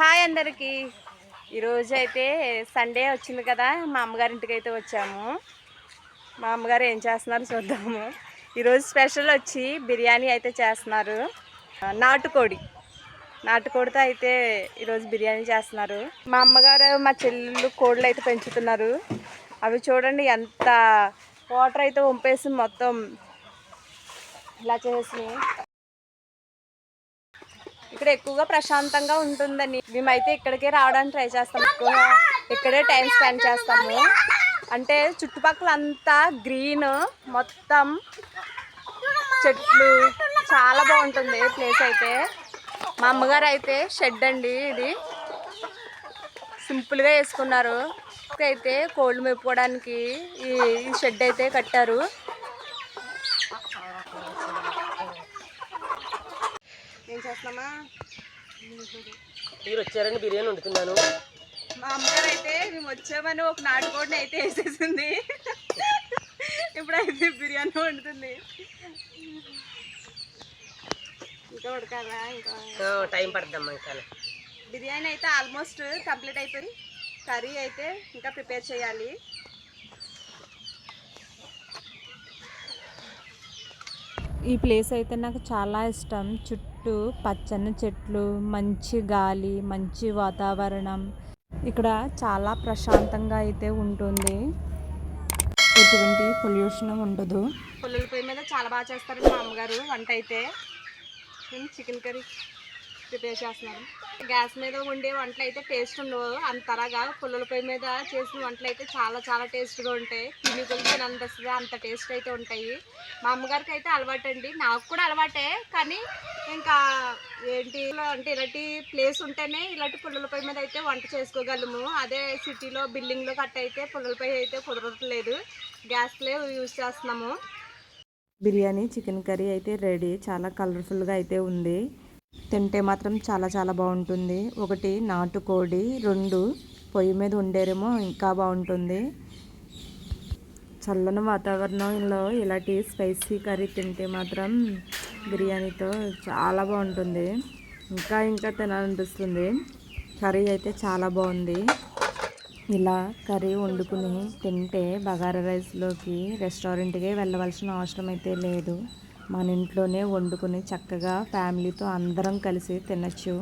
Hi అందరికీ. ఈరోజు అయితే సండే వచ్చింది కదా మా అమ్మగారింటికి అయితే వచ్చాము. మా అమ్మగారు ఏం చేస్తున్నారు చూద్దాము. ఈరోజు స్పెషల్ వచ్చి బిర్యానీ అయితే చేస్తున్నారు. నాటుకోడి. నాటుకోడితో అయితే ఈరోజు బిర్యానీ చేస్తున్నారు. మా అమ్మగారు మా చెల్లెళ్ళు కోళ్ళు అయితే పెంచుతున్నారు. అవి చూడండి ఎంత వాటర్ అయితే వంపేసి మొత్తం ఇలా చేసి ఇక్కడ ఎక్కువగా ప్రశాంతంగా ఉంటుందని. మేమైతే ఇక్కడికే రావడానికి ట్రై చేస్తాం ఎక్కువగా. ఇక్కడే టైం స్పెండ్ చేస్తాము. అంటే చుట్టుపక్కల అంతా గ్రీన్ మొత్తం చెట్లు. చాలా బాగుంటుంది ప్లేస్ అయితే. మా అమ్మగారు అయితే షెడ్ అండి ఇది. సింపుల్గా వేసుకున్నారు. అయితే కోళ్ళు మెప్పుకోవడానికి ఈ షెడ్ అయితే కట్టారు. చేస్తున్నామా? మీరు వచ్చారని బిర్యానీ వండుతున్నాను. మా అమ్మగారు అయితే మేము వచ్చామని ఒక నాటుకోడిని అయితే వేసేసింది. ఇప్పుడైతే బిర్యానీ వండుతుంది. ఇంకా ఉడకాలా? ఇంకా టైం పడుతుందమ్మా ఇంకా. బిర్యానీ అయితే ఆల్మోస్ట్ కంప్లీట్ అయిపోయింది కర్రీ అయితే ఇంకా ప్రిపేర్ చేయాలి. ఈ ప్లేస్ అయితే నాకు చాలా ఇష్టం. చుట్టూ పచ్చని చెట్లు మంచి గాలి మంచి వాతావరణం. ఇక్కడ చాలా ప్రశాంతంగా అయితే ఉంటుంది. ఎటువంటి పొల్యూషన్ ఉండదు. పొల్లుల పొయ్యి మీద చాలా బాగా చేస్తారు మా అమ్మగారు వంట అయితే. Chicken curry? ప్రిపేర్ చేస్తున్నాను గ్యాస్ మీద వండే వంటలు అయితే టేస్ట్ ఉండవు. అంతరాగా పుల్లల పొయ్యి మీద చేసిన వంటలు అయితే చాలా చాలా టేస్ట్గా ఉంటాయి. తిని కొలిసి అనిపిస్తుంది అంత టేస్ట్ అయితే ఉంటాయి. మా అమ్మగారికి అయితే అలవాటు అండి నాకు కూడా అలవాటే కానీ ఇంకా ఏంటి అంటే ఇలాంటి ప్లేస్ ఉంటేనే ఇలాంటి పుల్లల పొయ్యి మీద అయితే వంట చేసుకోగలము. అదే సిటీలో బిల్డింగ్లో కట్ట అయితే పుల్లల పొయ్యి అయితే కుదరట్లేదు. గ్యాస్లే యూజ్ చేస్తున్నాము. బిర్యానీ చికెన్ కర్రీ అయితే రెడీ. చాలా కలర్ఫుల్గా అయితే ఉంది. తింటే మాత్రం చాలా చాలా బాగుంటుంది. ఒకటి నాటుకోడి రెండు పొయ్యి మీద ఉండేరేమో ఇంకా బాగుంటుంది. చల్లని వాతావరణంలో ఇలాంటి స్పైసీ కర్రీ తింటే మాత్రం బిర్యానీతో చాలా బాగుంటుంది. ఇంకా ఇంకా తినాలనిపిస్తుంది. కర్రీ అయితే చాలా బాగుంది. ఇలా కర్రీ వండుకుని తింటే బగారా రైస్లోకి రెస్టారెంట్కి వెళ్ళవలసిన అవసరం అయితే లేదు. మన ఇంట్లోనే వండుకుని చక్కగా ఫ్యామిలీతో అందరం కలిసి తినచ్చు.